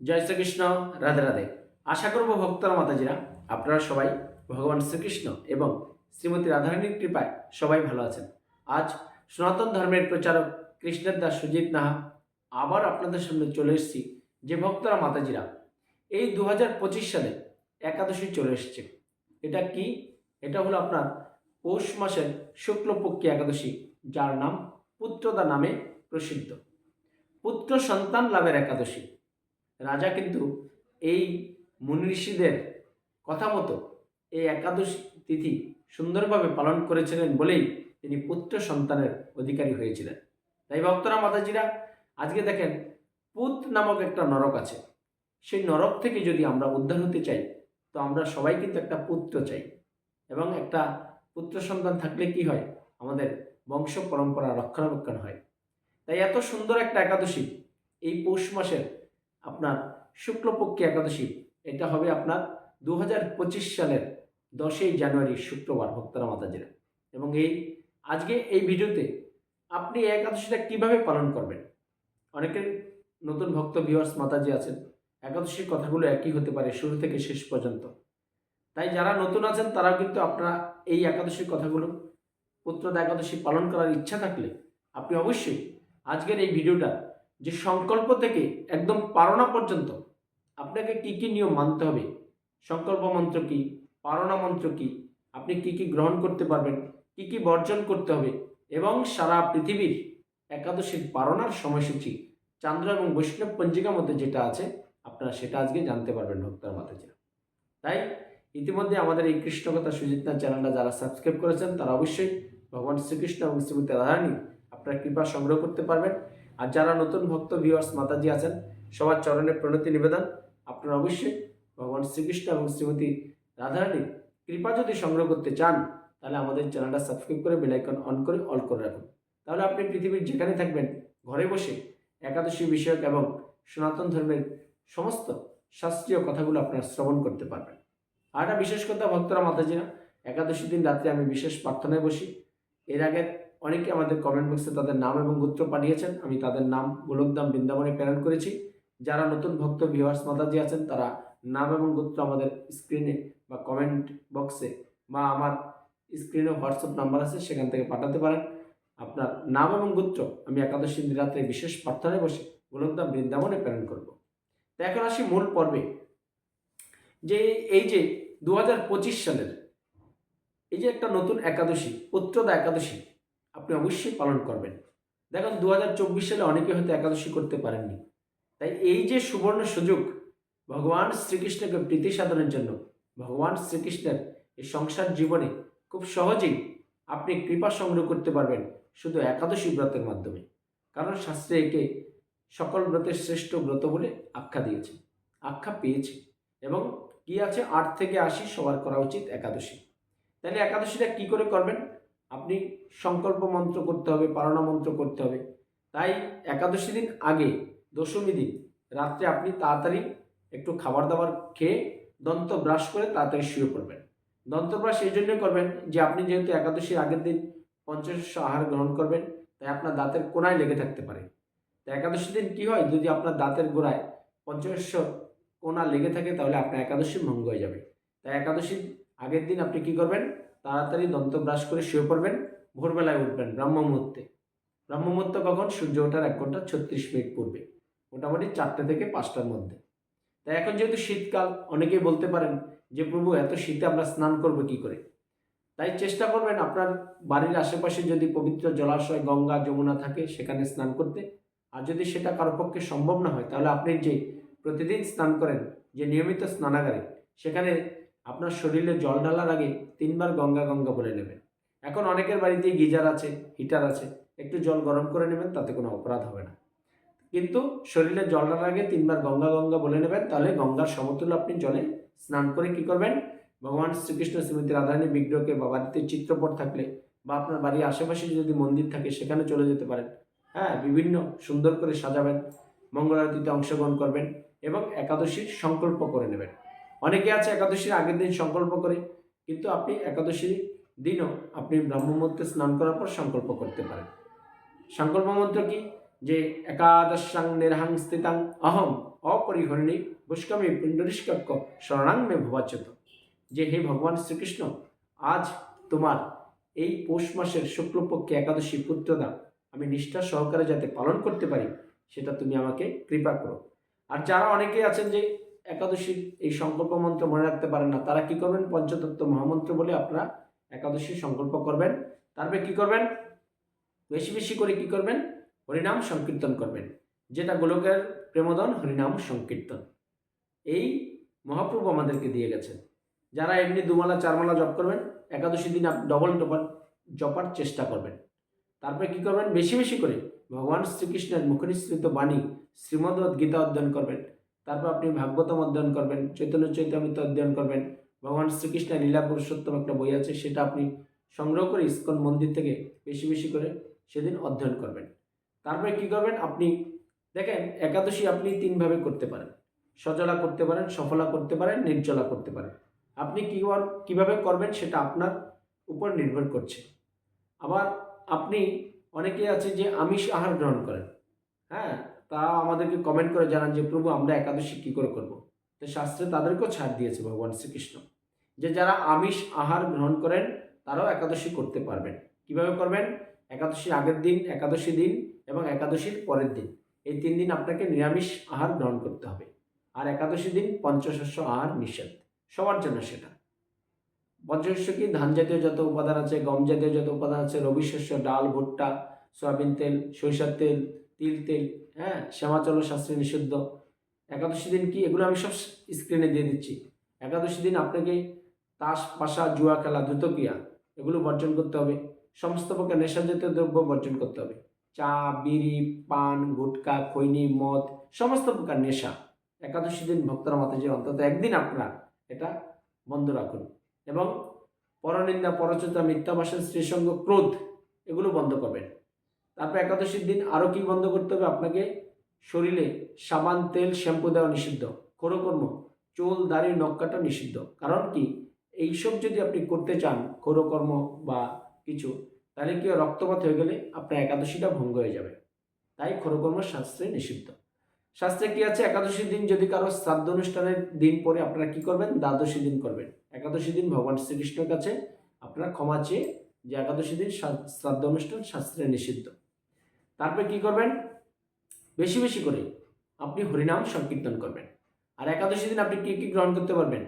জয় শ্রীকৃষ্ণ, রাধে রাধে। আশা করব ভক্তরা মাতাজিরা, আপনারা সবাই ভগবান শ্রীকৃষ্ণ এবং শ্রীমতী রাধারানীর কৃপায় সবাই ভালো আছেন। আজ সনাতন ধর্মের প্রচারক কৃষ্ণের দাস সুজিত নাহা আবার আপনাদের সামনে চলে এসেছি যে ভক্তরা মাতাজিরা, এই দু পঁচিশ সালে একাদশী চলে এসেছে। এটা কি? এটা হলো আপনার পৌষ মাসের শুক্লপক্ষী একাদশী, যার নাম পুত্রদা নামে প্রসিদ্ধ। পুত্র সন্তান লাভের একাদশী। রাজা কিন্তু এই মুনি ঋষিদের কথা মতো এই একাদশী তিথি সুন্দরভাবে পালন করেছিলেন বলেই তিনি পুত্র সন্তানের অধিকারী হয়েছিলেন। তাই ভক্তরা, মাতাজিরা, আজকে দেখেন পুত নামক একটা নরক আছে। সেই নরক থেকে যদি আমরা উদ্ধার হতে চাই, তো আমরা সবাই কিন্তু একটা পুত্র চাই এবং একটা পুত্র সন্তান থাকলে কি হয়? আমাদের বংশ পরম্পরা রক্ষণাবেক্ষণ হয়। তাই এত সুন্দর একটা একাদশী এই পৌষ মাসের আপনার শুক্লপক্ষী একাদশী। এটা হবে আপনার দু সালের দশই জানুয়ারি শুক্রবার, ভক্তরা মাতাজিরা। এবং এই, আজকে এই ভিডিওতে আপনি একাদশীটা কীভাবে পালন করবেন? অনেকের নতুন ভক্ত ভিওয়ার্স মাতাজি আছেন, একাদশীর কথাগুলো একই হতে পারে শুরু থেকে শেষ পর্যন্ত। তাই যারা নতুন আছেন, তারাও কিন্তু আপনারা এই একাদশীর কথাগুলো, পুত্রদা একাদশী পালন করার ইচ্ছা থাকলে আপনি অবশ্যই আজকের এই ভিডিওটা যে সংকল্প থেকে একদম পারণা পর্যন্ত আপনাকে কি কি নিয়ম মানতে হবে? সংকল্প মন্ত্র কি? পারণা মন্ত্র কি? আপনি কি কি গ্রহণ করতে পারবেন? কি কি বর্জন করতে হবে? এবং সারা পৃথিবীর একাদশীর পারণার সময়সূচি, চান্দ্র এবং বৈষ্ণব পঞ্জিকা মধ্যে যেটা আছে, আপনারা সেটা আজকে জানতে পারবেন ভক্তরা মাতাজিরা। তাই ইতিমধ্যে আমাদের এই কৃষ্ণকথা সুজিতনা চ্যানেলটা যারা সাবস্ক্রাইব করেছেন, তারা অবশ্যই ভগবান শ্রীকৃষ্ণ এবং শ্রীমতী রাধারানী আপনার কৃপা সংগ্রহ করতে পারবেন। আর যারা নতুন ভক্ত ভিউয়ার্স মাতাজি আছেন, সবার চরণে প্রণতি নিবেদন। আপনারা অবশ্যই ভগবান শ্রীকৃষ্ণ এবং শ্রীমতী রাধারানীর কৃপা যদি সংগ্রহ করতে চান, তাহলে আমাদের চ্যানেলটা সাবস্ক্রাইব করে বেলাইকন অন করে অল করে রাখুন। তাহলে আপনি পৃথিবীর যেখানে থাকবেন, ঘরে বসে একাদশী বিষয়ক এবং সনাতন ধর্মের সমস্ত শাস্ত্রীয় কথাগুলো আপনারা শ্রবণ করতে পারবেন। আর বিশেষ কথা, ভক্তরা, মাতাজিরা একাদশী দিন রাত্রে আমি বিশেষ প্রার্থনায় বসি। এর আগে অনেকে আমাদের কমেন্ট বক্সে তাদের নাম এবং গোত্র পাঠিয়েছেন। আমি তাদের নাম গোলকদাম বৃন্দাবনে প্রেরণ করেছি। যারা নতুন ভক্ত ভিওয়ার্স মাতাজি আছেন, তারা নাম এবং গোত্র আমাদের স্ক্রিনে বা কমেন্ট বক্সে বা আমার স্ক্রিনে হোয়াটসঅ্যাপ নাম্বার আছে, সেখান থেকে পাঠাতে পারেন। আপনার নাম এবং গোত্র আমি একাদশী রাত্রে বিশেষ প্রার্থনায় বসে গোলকদাম বৃন্দাবনে প্রেরণ করব। তো এখন আসি মূল পর্বে। যে এই যে দু হাজার পঁচিশ সালের এই যে একটা নতুন একাদশী, পুত্রদা একাদশী আপনি অবশ্যই পালন করবেন। দেখুন দু সালে অনেকে হয়তো একাদশী করতে পারেননি। তাই এই যে সুবর্ণ সুযোগ, ভগবান শ্রীকৃষ্ণকে প্রীতি সাধনের জন্য, ভগবান শ্রীকৃষ্ণের এই সংসার জীবনে খুব সহজেই আপনি কৃপা সংগ্রহ করতে পারবেন শুধু একাদশী ব্রতের মাধ্যমে। কারণ শাস্ত্রে একে সকল ব্রতের শ্রেষ্ঠ ব্রত বলে আখ্যা দিয়েছে, আখ্যা পেয়েছে। এবং কি আছে? আট থেকে আশি সবার করা উচিত একাদশী। তাহলে একাদশীটা কি করে করবেন? আপনি সংকল্প মন্ত্র করতে হবে, পারণা মন্ত্র করতে হবে। তাই একাদশী দিন আগে, দশমী দিন, রাত্রে আপনি তাড়াতাড়ি একটু খাবার দাবার খেয়ে দন্ত ব্রাশ করে তাড়াতাড়ি শুয়ে পড়বেন। দন্ত ব্রাশ এই জন্যই করবেন যে, আপনি যেহেতু একাদশীর আগের দিন পঞ্চশস্য আহার গ্রহণ করবেন, তাই আপনার দাঁতের কোনায় লেগে থাকতে পারে। তো একাদশী দিন কী হয়? যদি আপনার দাঁতের গোড়ায় পঞ্চশস্য কোনা লেগে থাকে, তাহলে আপনার একাদশী ভঙ্গ হয়ে যাবে। তাই একাদশীর আগের দিন আপনি কি করবেন? তাড়াতাড়ি দন্ত ব্রাশ করে শুয়ে পড়বেন। ভোরবেলায় উঠবেন ব্রাহ্ম মুহূর্তে ব্রাহ্ম মুহূর্ত কখন? সূর্য ওঠার এক ঘণ্টা ছত্রিশ মিনিট পূর্বে, মোটামুটি চারটে থেকে পাঁচটার মধ্যে। তাই এখন যেহেতু শীতকাল, অনেকেই বলতে পারেন যে, প্রভু, এত শীতে আমরা স্নান করব কি করে? তাই চেষ্টা করবেন আপনার বাড়ির আশেপাশে যদি পবিত্র জলাশয়, গঙ্গা, যমুনা থাকে, সেখানে স্নান করতে। আর যদি সেটা কারও পক্ষে সম্ভব না হয়, তাহলে আপনি যে প্রতিদিন স্নান করেন, যে নিয়মিত স্নানাগারে, সেখানে আপনার শরীরে জল ঢালার আগে তিনবার গঙ্গা গঙ্গা বলে নেবেন। এখন অনেকের বাড়িতেই গিজার আছে, হিটার আছে, একটু জল গরম করে নেবেন, তাতে কোনো অপরাধ হবে না। কিন্তু শরীরে জল ঢালার আগে তিনবার গঙ্গা গঙ্গা বলে নেবেন, তাহলে গঙ্গার সমতুল্য আপনি জলে স্নান করে কি করবেন? ভগবান শ্রীকৃষ্ণ শ্রীমতী রাধারানী বিগ্রহকে বা বাড়িতে চিত্রপট থাকলে বা আপনার বাড়ির আশেপাশে যদি মন্দির থাকে, সেখানে চলে যেতে পারেন। হ্যাঁ বিভিন্ন সুন্দর করে সাজাবেন, মঙ্গলারতিতে অংশগ্রহণ করবেন এবং একাদশীর সংকল্প করে নেবেন। অনেকে আছে একাদশীর আগের দিন সংকল্প করে, কিন্তু আপনি একাদশীর দিনও আপনি ব্রহ্মমূর্তে স্নান করার পর সংকল্প করতে পারেন। সংকল্প মন্ত্র কি? যে একাদশাং নিরহাং স্থিতাং অহম অপরিহরিণী পুষ্কমী পুণ্ডরিষ্কাক্য শরণাং ভবাচ্যুত। যে হে ভগবান শ্রীকৃষ্ণ, আজ তোমার এই পৌষ মাসের শুক্লপক্ষে একাদশী পুত্রদা আমি নিষ্ঠা সহকারে যাতে পালন করতে পারি, সেটা তুমি আমাকে কৃপা করো। আর যারা অনেকে আছেন যে একাদশীর এই সংকল্প মন্ত্র মনে রাখতে পারেন না। তারা কি করবেন? পঞ্চতত্ত্ব মহামন্ত্র বলে আপনারা একাদশীর সংকল্প করবেন। তারপরে কি করবেন? বেশি বেশি করে কি করবেন? হরিনাম সংকীর্তন করবেন। যেটা গোলকের প্রেমদন হরিনাম সংকীর্তন। এই মহাপ্রভু আমাদেরকে দিয়ে গেছেন। যারা এমনি দুমালা, চারমালা জপ করবেন একাদশী দিন আপনি ডবল ডবল জপার চেষ্টা করবেন। তারপরে কি করবেন? বেশি বেশি করে ভগবান শ্রীকৃষ্ণের মুখনিসৃত বাণী শ্রীমদ্ভগবত গীতা অধ্যয়ন করবেন। তারপর আপনি ভাগবতম অধ্যয়ন করবেন, চৈতন্য চৈতামিত অধ্যয়ন করবেন, ভগবান শ্রীকৃষ্ণের লীলা পুরুষোত্তম একটা বই আছে, সেটা আপনি সংগ্রহ করে ইস্কন মন্দির থেকে বেশি বেশি করে সেদিন অধ্যয়ন করবেন। তারপরে কি করবেন আপনি, দেখেন একাদশী আপনি তিনভাবে করতে পারেন। সজলা করতে পারেন, সফলা করতে পারেন, নির্জলা করতে পারেন। আপনি কী কীভাবে করবেন সেটা আপনার উপর নির্ভর করছে। আবার আপনি অনেকে আছে যে আমিষ আহার গ্রহণ করেন। হ্যাঁ তা আমাদেরকে কমেন্ট করে জানান যে, প্রভু, আমরা একাদশী কী করে করব? তো শাস্ত্রে তাদেরকেও ছাড় দিয়েছে ভগবান শ্রীকৃষ্ণ যে, যারা আমিষ আহার গ্রহণ করেন, তারাও একাদশী করতে পারবেন। কীভাবে করবেন? একাদশীর আগের দিন, একাদশী দিন এবং একাদশীর পরের দিন। এই তিন দিন আপনাকে নিরামিষ আহার গ্রহণ করতে হবে। আর একাদশী দিন পঞ্চশস্য আহার নিষেধ। সবার জন্য সেটা। পঞ্চশস্য কি? ধান জাতীয় যত উপাদান আছে, গম জাতীয় যত উপাদান আছে, রবি শস্য, ডাল, ভুট্টা, সয়াবিন তেল, সরিষার তেল, তিল তেল হ্যাঁ শ্যামাচল শাস্ত্রে নিষিদ্ধ। একাদশী দিন কি? এগুলো আমি সব স্ক্রিনে দিয়ে দিচ্ছি। একাদশী দিন আপনাকে তাস, পাশা, জুয়া খেলা, দ্রুতক্রিয়া এগুলো বর্জন করতে হবে। সমস্ত প্রকার নেশাজাতীয় দ্রব্য বর্জন করতে হবে। চা, বিড়ি, পান, গুটকা, খৈনি, মদ, সমস্ত প্রকার নেশা। একাদশী দিন ভক্তরা যে অন্তত একদিন আপনারা এটা বন্ধ রাখুন এবং পরনিন্দা, পরচতা মিথ্যাবাসন স্ত্রীসঙ্গ, ক্রোধ এগুলো বন্ধ করবেন। তারপর একাদশীর দিন আরও কি বন্ধ করতে হবে? আপনাকে শরীরে সাবান, তেল, শ্যাম্পু দেওয়া নিষিদ্ধ। খোরকর্ম চুল, দাড়ি, নখ কাটা নিষিদ্ধ। কারণ কি? এইসব যদি আপনি করতে চান খোরকর্ম বা কিছু, তাহলে কি রক্তপাত হয়ে গেলে আপনার একাদশীটা ভঙ্গ হয়ে যাবে। তাই খোরকর্ম শাস্ত্রে নিষিদ্ধ। শাস্ত্রে কি আছে? একাদশীর দিন যদি কারও শ্রাদ্ধ অনুষ্ঠানের দিন পরে আপনারা কি করবেন? দ্বাদশী দিন করবেন। একাদশী দিন ভগবান শ্রীকৃষ্ণের কাছে আপনারা ক্ষমা চেয়ে যে একাদশী দিন শ্রা- শ্রাদ্ধ অনুষ্ঠান শাস্ত্রে নিষিদ্ধ। তারপরে কি করবেন? বেশি বেশি করে আপনি হরিনাম সংকীর্তন করবেন। আর একাদশী দিন আপনি কি কি গ্রহণ করতে পারবেন?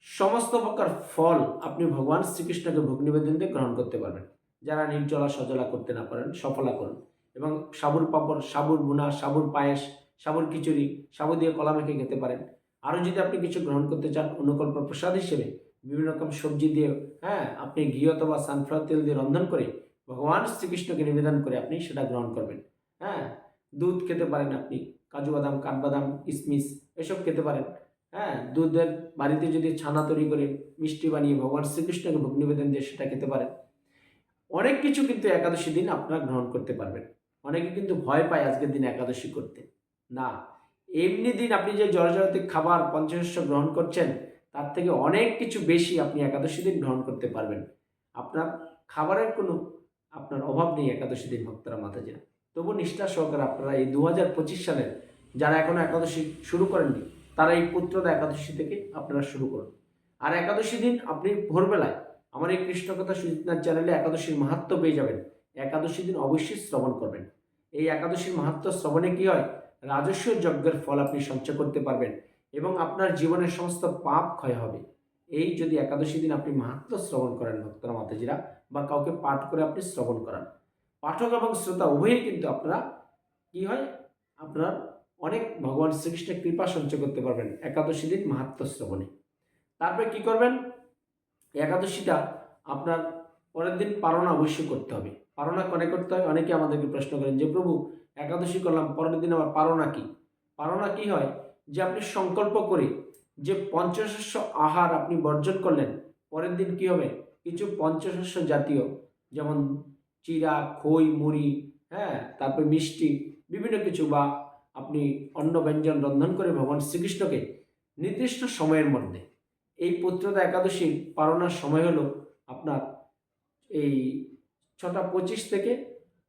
সমস্ত প্রকার ফল আপনি ভগবান শ্রীকৃষ্ণকে ভোগ নিবেদন দিয়ে গ্রহণ করতে পারবেন। যারা নির্জলা সজলা করতে না পারেন, সফলা করুন। এবং সাবুর পাপড়, সাবুর বুনা সাবুর পায়েস, সাবুর খিচুড়ি, সাবু দিয়ে কলা মেখে খেতে পারেন। আরও যদি আপনি কিছু গ্রহণ করতে চান অনুকল্প প্রসাদ হিসেবে, বিভিন্ন রকম সবজি দিয়ে হ্যাঁ আপনি ঘি অথবা সানফ্লাওয়ার তেল দিয়ে রন্ধন করে ভগবান শ্রীকৃষ্ণকে নিবেদন করে আপনি সেটা গ্রহণ করবেন। হ্যাঁ? দুধ খেতে পারেন আপনি, কাজু বাদাম কাঠবাদাম কিশমিশ এসব খেতে পারেন। হ্যাঁ? দুধের বাড়িতে যদি ছানা তৈরি করে, মিষ্টি বানিয়ে ভগবান শ্রীকৃষ্ণকে ভোগ নিবেদন দিয়ে সেটা খেতে পারেন। অনেক কিছু কিন্তু একাদশী দিন আপনারা গ্রহণ করতে পারবেন। অনেকে কিন্তু ভয় পায় আজকের দিন একাদশী করতে। না, এমনি দিন আপনি যে জলজাগতিক খাবার পঞ্চশস্য গ্রহণ করছেন, তার থেকে অনেক কিছু বেশি আপনি একাদশী দিন গ্রহণ করতে পারবেন। আপনার খাবারের কোনো আপনার অভাব নেই একাদশী দিন ভক্তরা মাতাজিরা তবু নিষ্ঠা সহকারে আপনারা এই দু হাজার পঁচিশ সালের যারা এখনও একাদশী শুরু করেননি, তারা এই পুত্রদা একাদশী থেকে আপনারা শুরু করুন। আর একাদশী দিন আপনি ভোরবেলায় আমার এই কৃষ্ণকথা সুজিতনাথ চ্যানেলে একাদশীর মাহাত্ম পেয়ে যাবেন। একাদশী দিন অবশ্যই শ্রবণ করবেন। এই একাদশীর মাহাত্ম শ্রবণে কি হয়? রাজস্ব যজ্ঞের ফল আপনি সঞ্চয় করতে পারবেন এবং আপনার জীবনের সমস্ত পাপ ক্ষয় হবে। এই যদি একাদশী দিন আপনি মাহাত্ম শ্রবণ করেন ভক্তরা মাতাজিরা বা কাউকে পাঠ করে আপনি শ্রবণ করান। পাঠক এবং শ্রোতা উভয়ই কিন্তু আপনারা কি হয়, আপনার অনেক ভগবান শ্রীকৃষ্ণের কৃপা সঞ্চয় করতে পারবেন একাদশী দিন মাহাত্ম শ্রবণে। তারপরে কি করবেন, একাদশীটা আপনার পরের দিন পারণা অবশ্যই করতে হবে। পারণা কনে করতে হয়, অনেকে আমাদেরকে প্রশ্ন করেন যে, প্রভু, একাদশী করলাম, পরের দিন আবার পারণা কি? পারণা কি হয়, যে আপনি সংকল্প করে যে পঞ্চশস্য আহার আপনি বর্জন করলেন, পরের দিন কি হবে? কিছু পঞ্চশস্য জাতীয়, যেমন চিরা, খই, মুড়ি হ্যাঁ তারপর মিষ্টি, বিভিন্ন কিছু বা আপনি অন্ন ব্যঞ্জন রন্ধন করে ভগবান শ্রীকৃষ্ণকে নির্দিষ্ট সময়ের মধ্যে। এই পুত্রদা একাদশীর পালনার সময় হলো আপনার এই ছটা পঁচিশ থেকে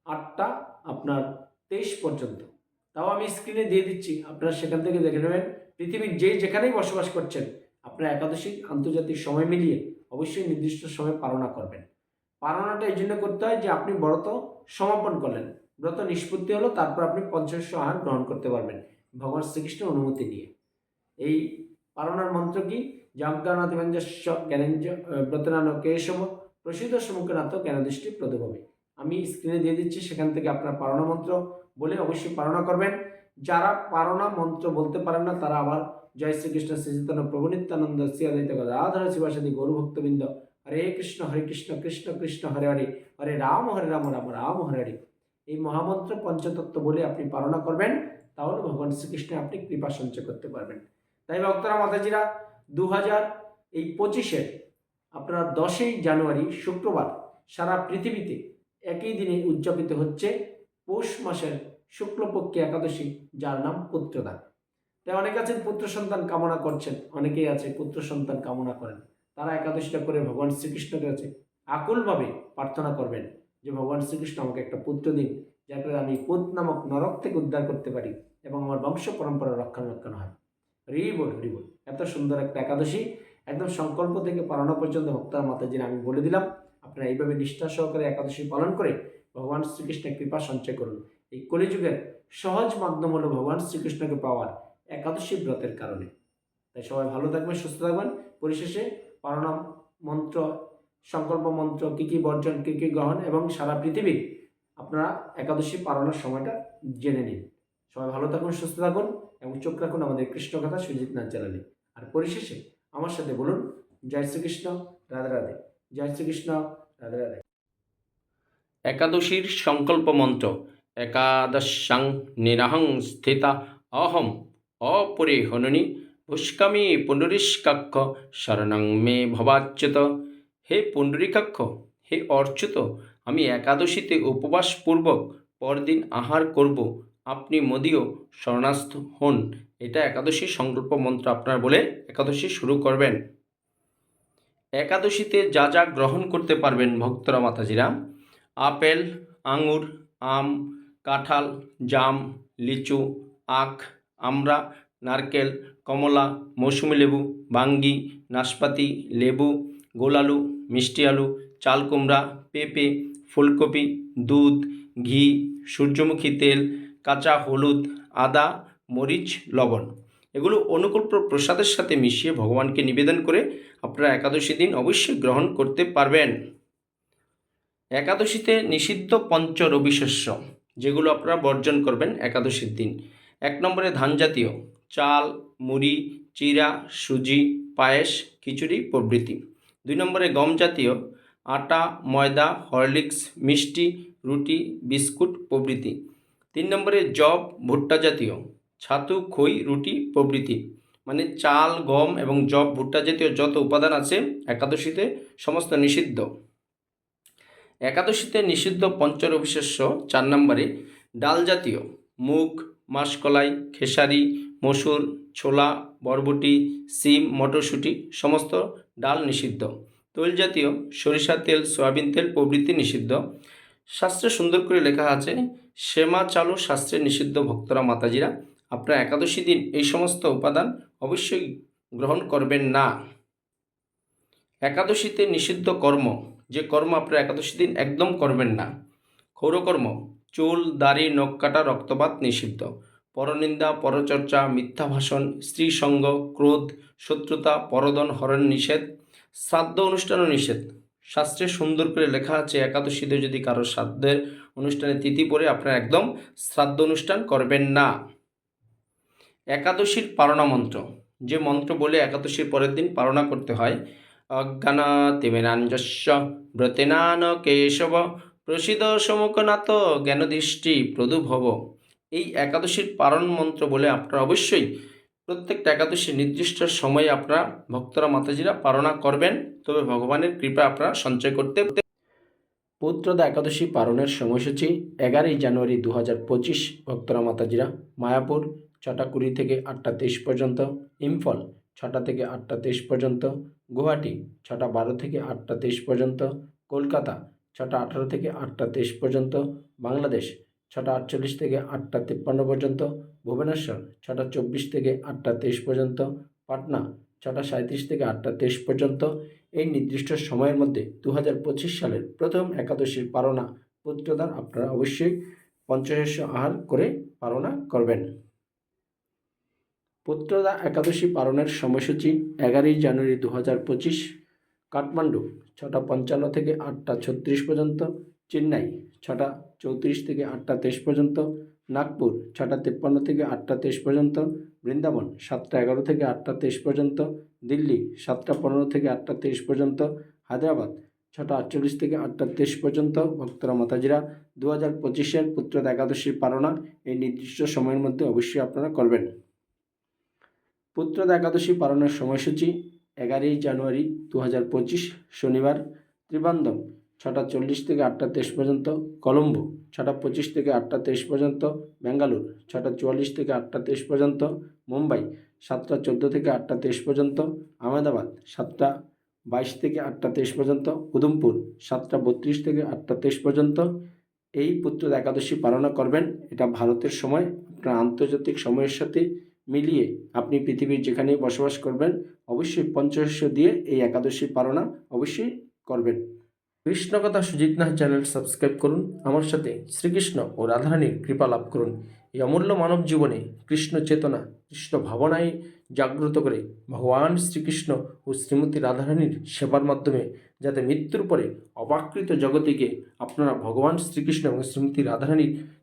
আটটা আপনার তেইশ পর্যন্ত। তাও আমি স্ক্রিনে দিয়ে দিচ্ছি, আপনারা সেখান থেকে দেখে নেবেন। পৃথিবীর যে যেখানেই বসবাস করছেন, আপনারা একাদশী আন্তর্জাতিক সময় মিলিয়ে অবশ্যই নির্দিষ্ট সময় পালনা করবেন। পালনাটা এই জন্য করতে হয় যে আপনি ব্রত সমাপন করলেন। ব্রত নিষ্পত্তি হলো, তারপর আপনি পঞ্চাশ আহার গ্রহণ করতে পারবেন ভগবান শ্রীকৃষ্ণের অনুমতি নিয়ে। এই পালনার মন্ত্র কি? যজ্ঞানাথ ব্যঞ্জস্ব জ্ঞানেঞ্জ ব্রতনান কেশব প্রসিদ্ধ সমুখনাথ জ্ঞানদৃষ্টি প্রদভাবে? আমি স্ক্রিনে দিয়ে দিচ্ছি, সেখান থেকে আপনার পারণা মন্ত্র বলে অবশ্যই পালনা করবেন। যারা পারণা মন্ত্র বলতে পারেন না, তারা আবার জয় শ্রীকৃষ্ণ শ্রীচৈতন্য প্রভু নিত্যানন্দ শ্রীয়াদিত্য রাধার শিবাসাদি, গৌর ভক্তবৃন্দ, হরে কৃষ্ণ হরে কৃষ্ণ কৃষ্ণ কৃষ্ণ, হরে হরে হরে রাম হরে রাম রাম রাম, হরে হরে। এই মহামন্ত্র পঞ্চতত্ত্ব বলে আপনি পালনা করবেন, তাহলে ভগবান শ্রীকৃষ্ণ আপনি কৃপা সঞ্চয় করতে পারবেন। তাই ভক্তরা, মাতাজিরা দু হাজার এই পঁচিশের আপনার দশই জানুয়ারি, শুক্রবার, সারা পৃথিবীতে একই দিনে উদযাপিত হচ্ছে পৌষ মাসের শুক্লপক্ষে একাদশী, যার নাম পুত্রদান। তাই অনেকে আছেন পুত্র সন্তান কামনা করছেন, অনেকেই আছে পুত্র সন্তান কামনা করেন। তারা একাদশীটা করে ভগবান শ্রীকৃষ্ণের কাছে আকুলভাবে প্রার্থনা করবেন যে, ভগবান শ্রীকৃষ্ণ, আমাকে একটা পুত্র দিন, যাতে আমি পুত নামক নরক থেকে উদ্ধার করতে পারি এবং আমার বংশ পরম্পরা রক্ষণাবেক্ষণ হয়। হরিবল হরিবল এত সুন্দর একটা একাদশী। একদম সংকল্প থেকে পালনা পর্যন্ত ভক্তার মাতাজির আমি বলে দিলাম। আপনারা এইভাবে নিষ্ঠা সহকারে একাদশী পালন করে ভগবান শ্রীকৃষ্ণের কৃপা সঞ্চয় করুন। এই কলিযুগের সহজ মাধ্যম হলো ভগবান শ্রীকৃষ্ণকে পাওয়ার একাদশী ব্রতের কারণে। তাই সবাই ভালো থাকবেন, সুস্থ থাকবেন। পরিশেষে পালনা মন্ত্র, সংকল্প মন্ত্র, কী কী বর্জন, কী কী গ্রহণ এবং সারা পৃথিবীর আপনারা একাদশী পালনের সময়টা জেনে নিন। সবাই ভালো থাকুন, সুস্থ থাকুন এবং চোখ রাখুন আমাদের কৃষ্ণ কথা সুজিত নাথ চ্যানেলে। আর পরিশেষে আমার সাথে বলুন, জয় শ্রীকৃষ্ণ, রাধে রাধে। জয় শ্রীকৃষ্ণ, রাধে রাধে। একাদশীর সংকল্প মন্ত্র। একাদশাং নিরাহং স্থিতা অহম অপরে হননি পুষ্কামি পুণ্ডরীষ্কাক্ষ শরণং মে ভবাচ্যুত হে পুণ্ডরীকাক্ষ হে অর্চ্যুত আমি একাদশীতে উপবাসপূর্বক পরদিন আহার করব। আপনি মোদিও শরণাস্থ হন। এটা একাদশী সংকল্প মন্ত্র আপনার বলে একাদশী শুরু করবেন। একাদশীতে যা যা গ্রহণ করতে পারবেন ভক্তরা, মাতাজিরা, আপেল, আঙুর, আম কাঁঠাল, জাম, লিচু, আখ, আমড়া, নারকেল, কমলা, মৌসুমি লেবু, বাঙ্গি, নাশপাতি, লেবু গোলালু মিষ্টি আলু, চাল কুমড়া, পেঁপে, ফুলকপি, দুধ, ঘি, সূর্যমুখী তেল, কাঁচা হলুদ, আদা, মরিচ, লবণ। এগুলো অনুকূল প্রসাদের সাথে মিশিয়ে ভগবানকে নিবেদন করে আপনারা একাদশী দিন অবশ্যই গ্রহণ করতে পারবেন। একাদশীতে নিষিদ্ধ পঞ্চ রবিশস্য যেগুলো আপনারা বর্জন করবেন একাদশীর দিন। এক নম্বরে ধান জাতীয়, চাল, মুড়ি, চিরা, সুজি, পায়েস, খিচুড়ি, প্রভৃতি। দুই নম্বরে গম জাতীয়, আটা, ময়দা, হরলিক্স, মিষ্টি, রুটি, বিস্কুট, প্রভৃতি। তিন নম্বরে জব ভুট্টা জাতীয়, ছাতু, খই, রুটি, প্রভৃতি। মানে চাল, গম এবং জব ভুট্টা জাতীয় যত উপাদান আছে একাদশীতে সমস্ত নিষিদ্ধ। একাদশীতে নিষিদ্ধ পঞ্চরবিশেষ্য চার নম্বরে ডাল জাতীয়, মুগ, মাসকলাই, খেসারি, মসুর, ছোলা, বরবটি, সিম, মটরশুঁটি সমস্ত ডাল নিষিদ্ধ। তৈল জাতীয়, সরিষা তেল, সয়াবিন তেল প্রভৃতি নিষিদ্ধ। শাস্ত্রে সুন্দর করে লেখা আছে সেমা চালু শাস্ত্রে নিষিদ্ধ ভক্তরা মাতাজিরা। আপনারা একাদশী দিন এই সমস্ত উপাদান অবশ্যই গ্রহণ করবেন না। একাদশীতে নিষিদ্ধ কর্ম যে কর্ম আপনারা একাদশী দিন একদম করবেন না। ক্ষৌরকর্ম, চুল, দাড়ি, নখ কাটা, রক্তপাত নিষিদ্ধ। পরনিন্দা, পরচর্চা মিথ্যা ভাষণ স্ত্রী সঙ্গ ক্রোধ, শত্রুতা, পরদন, হরণ নিষেধ, শ্রাদ্ধ অনুষ্ঠানও নিষেধ। শাস্ত্রে সুন্দর করে লেখা আছে, একাদশীতে যদি কারও শ্রাদ্ধের অনুষ্ঠানে তিথি পড়ে, আপনারা একদম শ্রাদ্ধ অনুষ্ঠান করবেন না। একাদশীর পারণা মন্ত্র, যে মন্ত্র বলে একাদশীর পরের দিন পারণা করতে হয় অজ্ঞানাতিমেনাঞ্জস্য। ব্রতেনান কেশব প্রসিদ সমুখনাথ জ্ঞানদৃষ্টি প্রদুভব। এই একাদশীর পারণ মন্ত্র বলে আপনারা অবশ্যই প্রত্যেকটা একাদশী নির্দিষ্ট সময়ে আপনারা ভক্তরা, মাতাজিরা পালনা করবেন। তবে ভগবানের কৃপা আপনারা সঞ্চয় করতে পুত্রদা একাদশী পালনের সময়সূচি এগারোই জানুয়ারি দু হাজার পঁচিশ। ভক্তরা, মাতাজিরা, মায়াপুর ছটা কুড়ি থেকে আটটা তেইশ পর্যন্ত। ইম্ফল ছটা থেকে আটটা তেইশ পর্যন্ত, গুয়াহাটি ছটা বারো থেকে আটটা তেইশ পর্যন্ত, কলকাতা ছটা আঠারো থেকে আটটা তেইশ পর্যন্ত, বাংলাদেশ ছটা আটচল্লিশ থেকে আটটা তিপ্পান্ন পর্যন্ত, ভুবনেশ্বর ছটা চব্বিশ থেকে আটটা তেইশ পর্যন্ত, পাটনা ছটা সাঁত্রিশ থেকে আটটা তেইশ পর্যন্ত। এই নির্দিষ্ট সময়ের মধ্যে দু পঁচিশ সালের প্রথম একাদশীর পারণা পুত্রদান আপনারা অবশ্যই পঞ্চশস্য আহার করে পারণা করবেন। পুত্রদা একাদশী পালনের সময়সূচি এগারোই জানুয়ারি দু হাজার পঁচিশ, কাঠমান্ডু ছটা পঞ্চান্ন থেকে আটটা ছত্রিশ পর্যন্ত, চেন্নাই ছটা চৌত্রিশ থেকে আটটা তেইশ পর্যন্ত, নাগপুর ছটা তিপ্পান্ন থেকে আটটা তেইশ পর্যন্ত, বৃন্দাবন সাতটা এগারো থেকে আটটা তেইশ পর্যন্ত, দিল্লি সাতটা পনেরো থেকে আটটা তেইশ পর্যন্ত, হায়দ্রাবাদ ছটা আটচল্লিশ থেকে আটটা তেইশ পর্যন্ত, ভক্তরা মাতাজিরা দু হাজার পঁচিশের পুত্রদা একাদশীর পালনা এই নির্দিষ্ট সময়ের মধ্যে অবশ্যই আপনারা করবেন। পুত্রদা একাদশী পালনের সময়সূচি, এগারোই জানুয়ারি দু হাজার পঁচিশ শনিবার ত্রিবান্দম ছটা চল্লিশ থেকে আটটা তেইশ পর্যন্ত, কলম্বো ছটা পঁচিশ থেকে আটটা তেইশ পর্যন্ত, ব্যাঙ্গালোর ছটা চুয়াল্লিশ থেকে আটটা তেইশ পর্যন্ত, মুম্বাই সাতটা চোদ্দ থেকে আটটা তেইশ পর্যন্ত, আহমেদাবাদ সাতটা বাইশ থেকে আটটা তেইশ পর্যন্ত উদমপুর সাতটা বত্রিশ থেকে আটটা তেইশ পর্যন্ত। এই পুত্র একাদশী পালনা করবেন। এটা ভারতের সময়, আপনার আন্তর্জাতিক সময়ের সাথে মিলিয়ে আপনি পৃথিবীর যেখানে বসবাস করবেন, অবশ্যই পঞ্চশস্য দিয়ে এই একাদশী পালনা অবশ্যই করবেন। কৃষ্ণকথা সুজিত নাথ চ্যানেল সাবস্ক্রাইব করুন। আমার সাথে শ্রীকৃষ্ণ ও রাধারানীর কৃপা লাভ করুন। এই অমূল্য মানব জীবনে কৃষ্ণ চেতনা, কৃষ্ণ ভাবনায় জাগ্রত করে ভগবান শ্রীকৃষ্ণ ও শ্রীমতী রাধারানীর সেবার মাধ্যমে যাতে মৃত্যুর পরে অবাকৃত জগতিকে আপনারা ভগবান শ্রীকৃষ্ণ এবং শ্রীমতী রাধারানীর